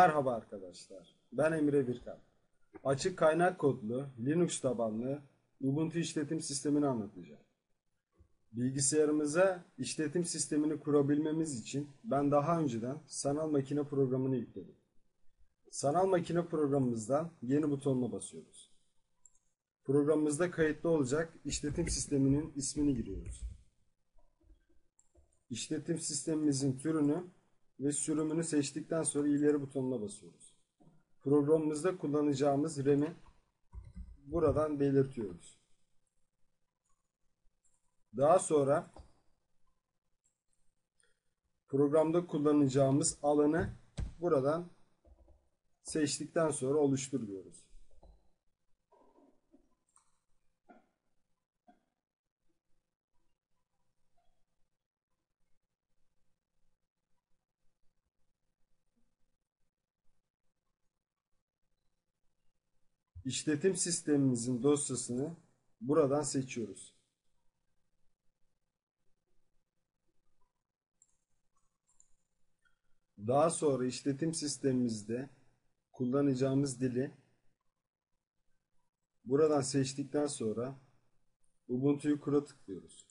Merhaba arkadaşlar. Ben Emre Birkan. Açık kaynak kodlu Linux tabanlı Ubuntu işletim sistemini anlatacağım. Bilgisayarımıza işletim sistemini kurabilmemiz için ben daha önceden sanal makine programını yükledim. Sanal makine programımızdan yeni butonuna basıyoruz. Programımızda kayıtlı olacak işletim sisteminin ismini giriyoruz. İşletim sistemimizin türünü ve sürümünü seçtikten sonra ileri butonuna basıyoruz. Programımızda kullanacağımız RAM'i buradan belirtiyoruz. Daha sonra programda kullanacağımız alanı buradan seçtikten sonra oluştur diyoruz. İşletim sistemimizin dosyasını buradan seçiyoruz. Daha sonra işletim sistemimizde kullanacağımız dili buradan seçtikten sonra Ubuntu'yu kura tıklıyoruz.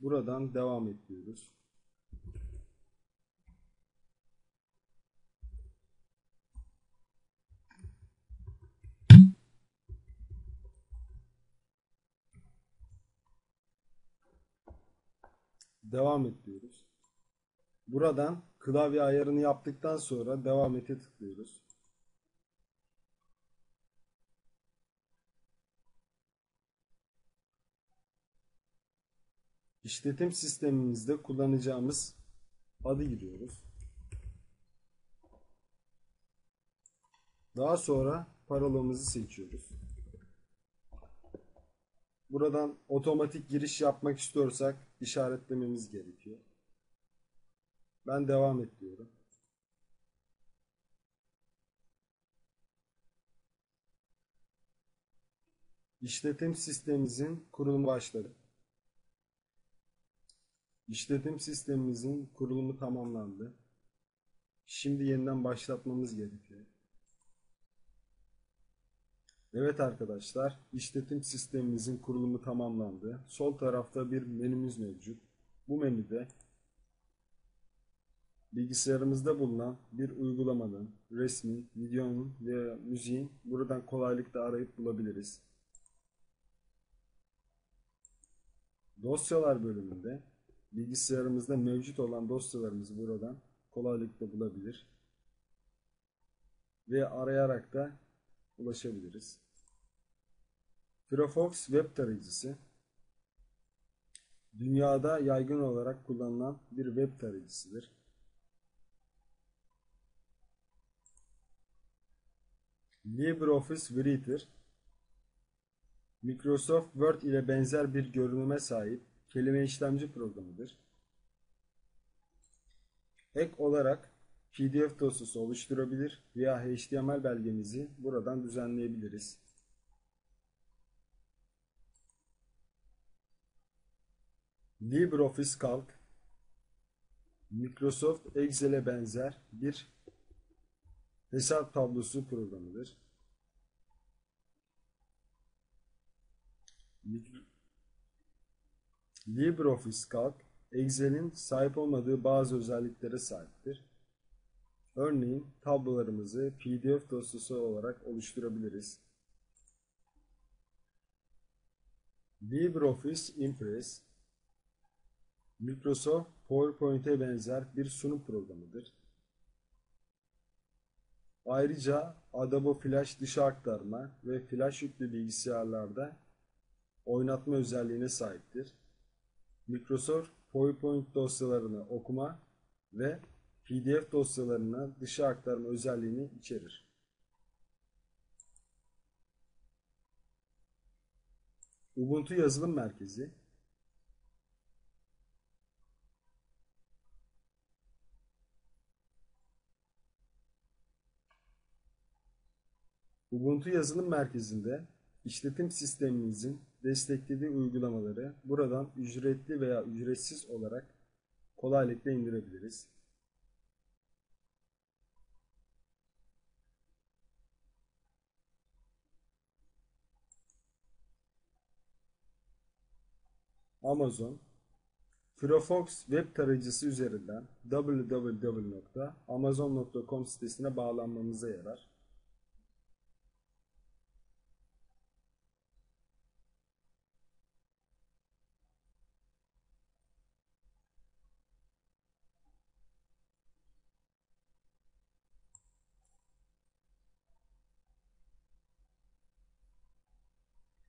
Buradan devam ediyoruz. Devam et diyoruz. Buradan klavye ayarını yaptıktan sonra devam ete tıklıyoruz. İşletim sistemimizde kullanacağımız adı giriyoruz. Daha sonra parolamızı seçiyoruz. Buradan otomatik giriş yapmak istiyorsak işaretlememiz gerekiyor. Ben devam et diyorum. İşletim sistemimizin kurulumu başladı. İşletim sistemimizin kurulumu tamamlandı. Şimdi yeniden başlatmamız gerekiyor. Evet arkadaşlar, işletim sistemimizin kurulumu tamamlandı. Sol tarafta bir menümüz mevcut. Bu menüde bilgisayarımızda bulunan bir uygulamanın, resmin, videonun veya müziğin buradan kolaylıkla arayıp bulabiliriz. Dosyalar bölümünde bilgisayarımızda mevcut olan dosyalarımızı buradan kolaylıkla bulabilir ve arayarak da ulaşabiliriz. Firefox web tarayıcısı dünyada yaygın olarak kullanılan bir web tarayıcısıdır. LibreOffice Writer Microsoft Word ile benzer bir görünüme sahip kelime işlemci programıdır. Ek olarak PDF dosyası oluşturabilir veya HTML belgemizi buradan düzenleyebiliriz. LibreOffice Calc Microsoft Excel'e benzer bir hesap tablosu programıdır. LibreOffice Calc, Excel'in sahip olmadığı bazı özelliklere sahiptir. Örneğin tablolarımızı PDF dosyası olarak oluşturabiliriz. LibreOffice Impress, Microsoft PowerPoint'e benzer bir sunum programıdır. Ayrıca Adobe Flash dışı aktarma ve Flash yüklü bilgisayarlarda oynatma özelliğine sahiptir. Microsoft PowerPoint dosyalarını okuma ve PDF dosyalarına dışı aktarma özelliğini içerir. Ubuntu Yazılım Merkezi Ubuntu Yazılım Merkezi'nde işletim sistemimizin desteklediği uygulamaları buradan ücretli veya ücretsiz olarak kolaylıkla indirebiliriz. Amazon Firefox web tarayıcısı üzerinden www.amazon.com sitesine bağlanmamıza yarar.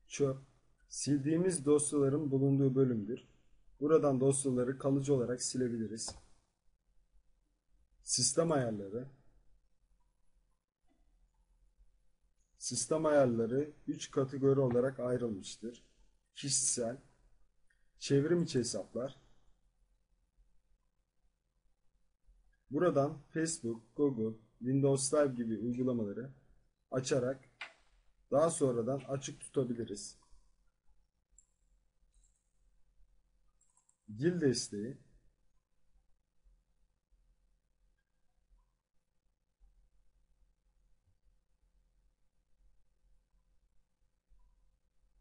Çöp, sildiğimiz dosyaların bulunduğu bölümdür. Buradan dosyaları kalıcı olarak silebiliriz. Sistem ayarları. Sistem ayarları 3 kategori olarak ayrılmıştır. Kişisel, çevrim içi hesaplar. Buradan Facebook, Google, Windows Live gibi uygulamaları açarak daha sonradan açık tutabiliriz. Dil desteği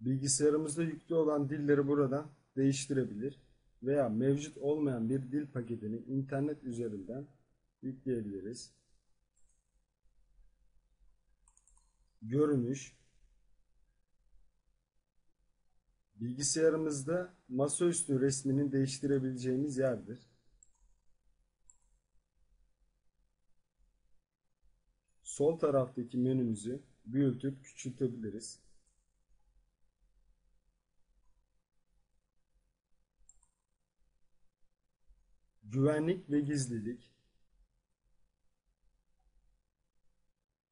Bilgisayarımızda yüklü olan dilleri buradan değiştirebilir veya mevcut olmayan bir dil paketini internet üzerinden yükleyebiliriz. Görünüş Bilgisayarımızda masaüstü resmini değiştirebileceğimiz yerdir. Sol taraftaki menümüzü büyütüp küçültebiliriz. Güvenlik ve gizlilik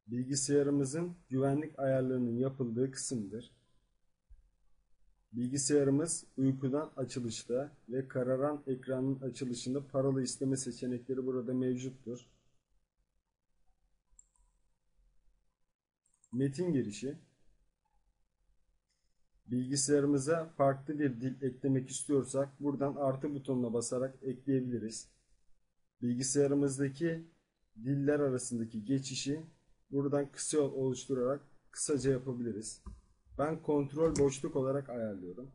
bilgisayarımızın güvenlik ayarlarının yapıldığı kısımdır. Bilgisayarımız uykudan açılışta ve kararan ekranın açılışında paralı isteme seçenekleri burada mevcuttur. Metin girişi Bilgisayarımıza farklı bir dil eklemek istiyorsak buradan artı butonuna basarak ekleyebiliriz. Bilgisayarımızdaki diller arasındaki geçişi buradan kısa yol oluşturarak kısaca yapabiliriz. Ben kontrol boşluk olarak ayarlıyorum.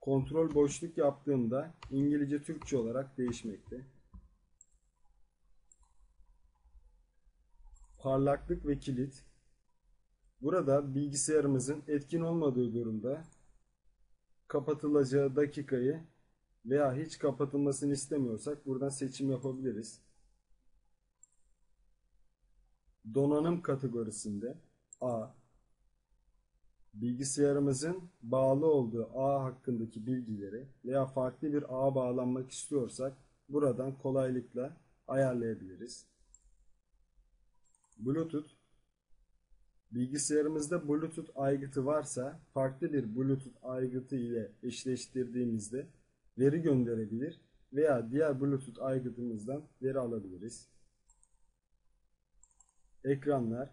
Kontrol boşluk yaptığımda İngilizce Türkçe olarak değişmekte. Parlaklık ve kilit. Burada bilgisayarımızın etkin olmadığı durumda kapatılacağı dakikayı veya hiç kapatılmasını istemiyorsak buradan seçim yapabiliriz. Donanım kategorisinde A bilgisayarımızın bağlı olduğu ağ hakkındaki bilgileri veya farklı bir ağa bağlanmak istiyorsak buradan kolaylıkla ayarlayabiliriz. Bluetooth Bilgisayarımızda Bluetooth aygıtı varsa farklı bir Bluetooth aygıtı ile eşleştirdiğimizde veri gönderebilir veya diğer Bluetooth aygıtımızdan veri alabiliriz. Ekranlar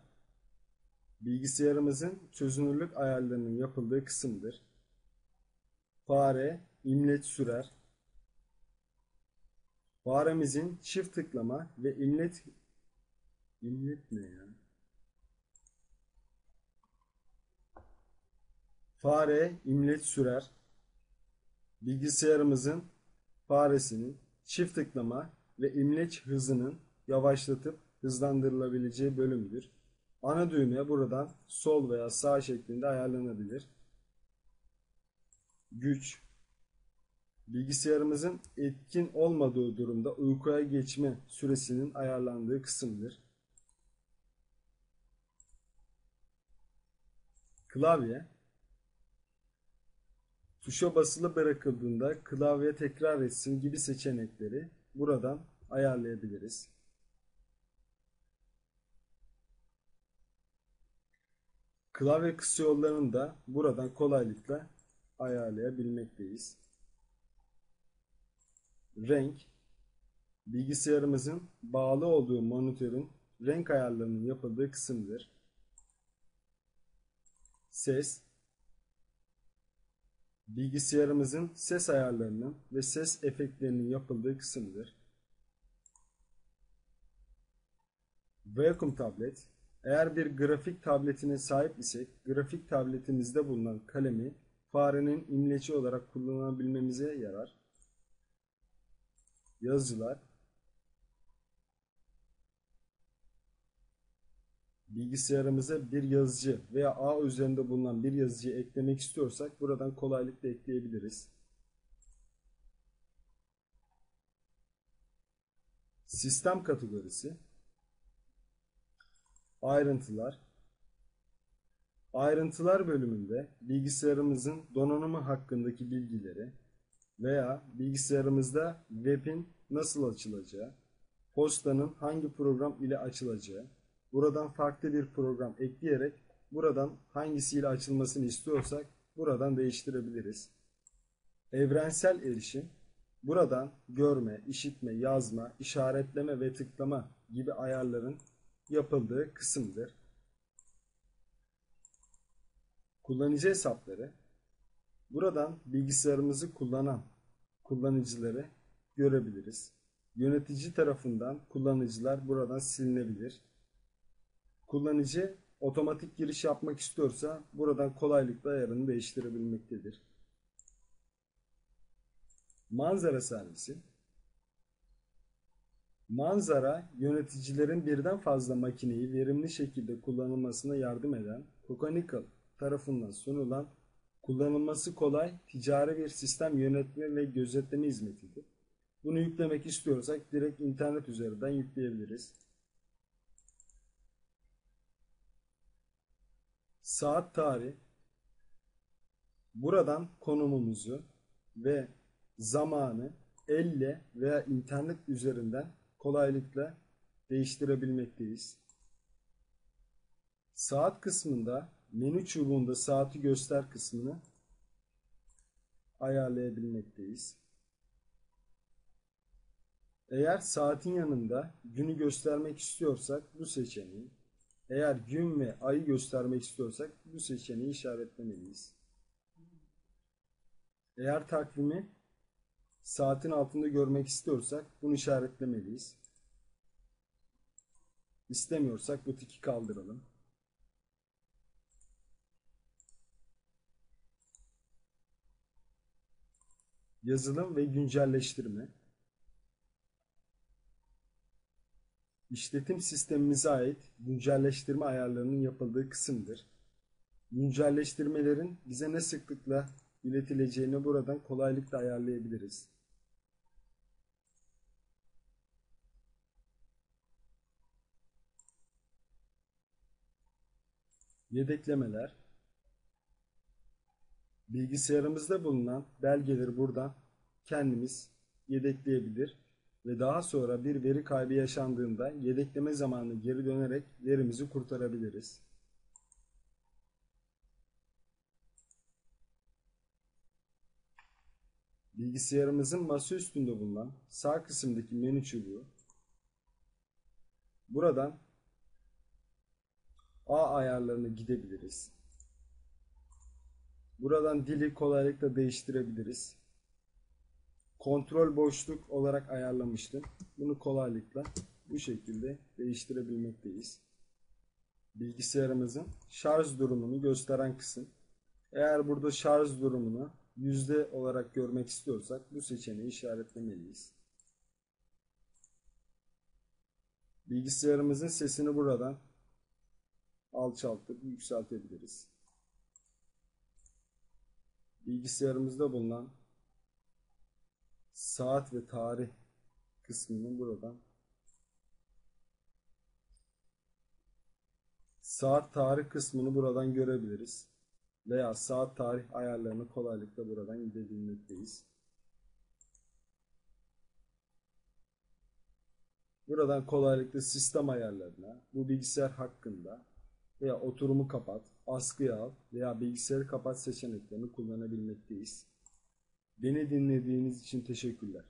bilgisayarımızın çözünürlük ayarlarının yapıldığı kısımdır. Fare, imleç sürer. Faremizin çift tıklama ve imlet imlet ne ya? Fare imleç sürer. Bilgisayarımızın faresinin çift tıklama ve imleç hızının yavaşlatıp hızlandırılabileceği bölümdür. Ana düğme buradan sol veya sağ şeklinde ayarlanabilir. Güç Bilgisayarımızın etkin olmadığı durumda uykuya geçme süresinin ayarlandığı kısımdır. Klavye Tuşa basılı bırakıldığında klavye tekrar etsin gibi seçenekleri buradan ayarlayabiliriz. Klavye kısa yollarını da buradan kolaylıkla ayarlayabilmekteyiz. Renk bilgisayarımızın bağlı olduğu monitörün renk ayarlarının yapıldığı kısımdır. Ses bilgisayarımızın ses ayarlarının ve ses efektlerinin yapıldığı kısımdır. Wacom tablet, eğer bir grafik tabletine sahip isek, grafik tabletimizde bulunan kalemi farenin imleci olarak kullanabilmemize yarar. Yazıcılar, bilgisayarımıza bir yazıcı veya ağ üzerinde bulunan bir yazıcıyı eklemek istiyorsak buradan kolaylıkla ekleyebiliriz. Sistem kategorisi Ayrıntılar Ayrıntılar bölümünde bilgisayarımızın donanımı hakkındaki bilgileri veya bilgisayarımızda web'in nasıl açılacağı, postanın hangi program ile açılacağı, buradan farklı bir program ekleyerek buradan hangisiyle açılmasını istiyorsak buradan değiştirebiliriz. Evrensel erişim buradan görme, işitme, yazma, işaretleme ve tıklama gibi ayarların yapıldığı kısımdır. Kullanıcı hesapları buradan bilgisayarımızı kullanan kullanıcıları görebiliriz. Yönetici tarafından kullanıcılar buradan silinebilir. Kullanıcı otomatik giriş yapmak istiyorsa buradan kolaylıkla ayarını değiştirebilmektedir. Manzara servisi Manzara, yöneticilerin birden fazla makineyi verimli şekilde kullanılmasına yardım eden Cocanical tarafından sunulan kullanılması kolay ticari bir sistem yönetme ve gözetleme hizmetidir. Bunu yüklemek istiyorsak direkt internet üzerinden yükleyebiliriz. Saat tarih Buradan konumumuzu ve zamanı elle veya internet üzerinden kolaylıkla değiştirebilmekteyiz. Saat kısmında menü çubuğunda saati göster kısmını ayarlayabilmekteyiz. Eğer saatin yanında günü göstermek istiyorsak bu seçeneği, eğer gün ve ayı göstermek istiyorsak bu seçeneği işaretlemeliyiz. Eğer takvimi saatin altında görmek istiyorsak bunu işaretlemeliyiz. İstemiyorsak bu tiki kaldıralım. Yazılım ve güncelleştirme. İşletim sistemimize ait güncelleştirme ayarlarının yapıldığı kısımdır. Güncelleştirmelerin bize ne sıklıkla iletileceğini buradan kolaylıkla ayarlayabiliriz. Yedeklemeler Bilgisayarımızda bulunan belgeleri buradan kendimiz yedekleyebilir ve daha sonra bir veri kaybı yaşandığında yedekleme zamanı geri dönerek verimizi kurtarabiliriz. Bilgisayarımızın masa üstünde bulunan sağ kısımdaki menü çubuğu buradan A ayarlarına gidebiliriz. Buradan dili kolaylıkla değiştirebiliriz. Kontrol boşluk olarak ayarlamıştım. Bunu kolaylıkla bu şekilde değiştirebilmekteyiz. Bilgisayarımızın şarj durumunu gösteren kısım. Eğer burada şarj durumunu yüzde olarak görmek istiyorsak bu seçeneği işaretlemeliyiz. Bilgisayarımızın sesini buradan alçaltıp yükseltebiliriz. Bilgisayarımızda bulunan saat ve tarih kısmını buradan saat tarih kısmını buradan görebiliriz. Veya saat tarih ayarlarını kolaylıkla buradan gidebilmekteyiz. Buradan kolaylıkla sistem ayarlarına, bu bilgisayar hakkında veya oturumu kapat, askıya al veya bilgisayarı kapat seçeneklerini kullanabilmekteyiz. Beni dinlediğiniz için teşekkürler.